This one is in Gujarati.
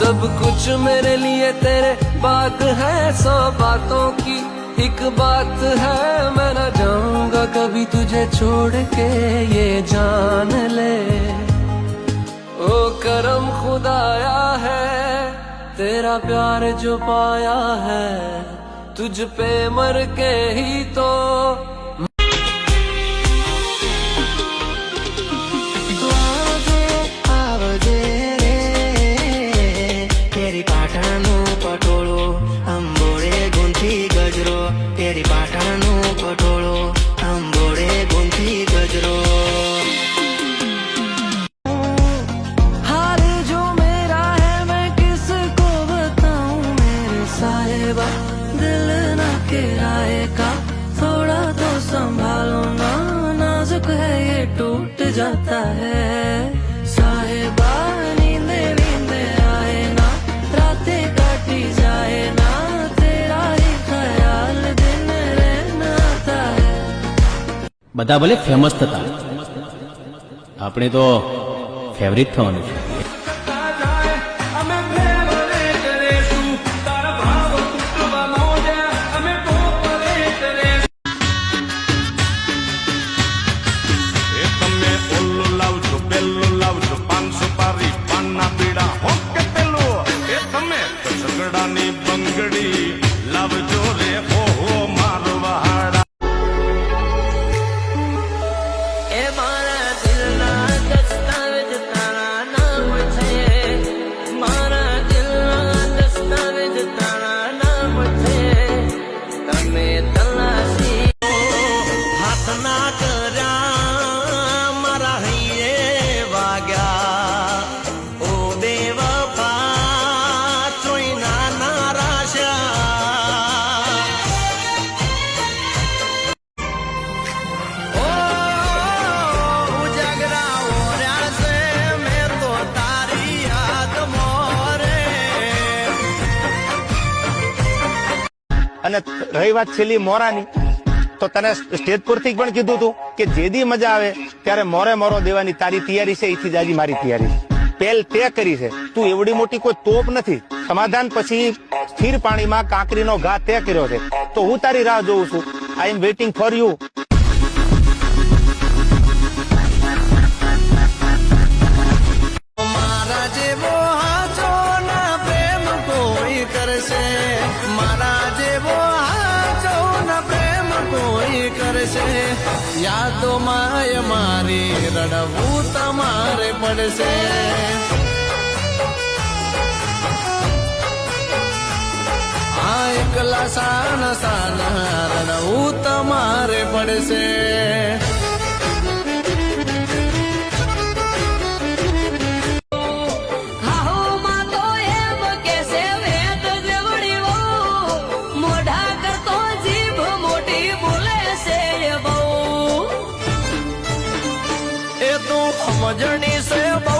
सब कुछ मेरे लिए तेरे बात है, सौ बातों की एक बात है। मैं न जाऊँगा कभी तुझे छोड़ के, ये जान ले। ओ करम खुदाया है, तेरा प्यार जो पाया है, तुझ पे मर के ही तो टूट जाता है साहेबा नींदे नींदे आए ना रातें काटी जाए ना तेरा ही ख्याल दिन रहना आता है બધા ભલે ફેમસ થતા આપણે તો ફેવરિટ થવાનું છે અને રહી વાત છેલ્લી મોરાની, તો તને સ્ટેજ પરથી પણ કીધું હતું કે જેદી મજા આવે, ત્યારે મોરે મોરો દેવાની તારી તૈયારી છે એથી જાજી મારી તૈયારી. પહેલ તે કરી છે. તું એવડી મોટી કોઈ તોપ નથી. સમાધાન પછી સ્થિર પાણીમાં કાંકરીનો ઘા તે કર્યો છે. તો હું તારી રાહ જોઉં છું. I am waiting for you કરશે યાદો માય મારી રડવું તમારે પડશે. આ એકલા સાના સાના રડવું તમારે પડશે. એ તું સમજણી છે બહુ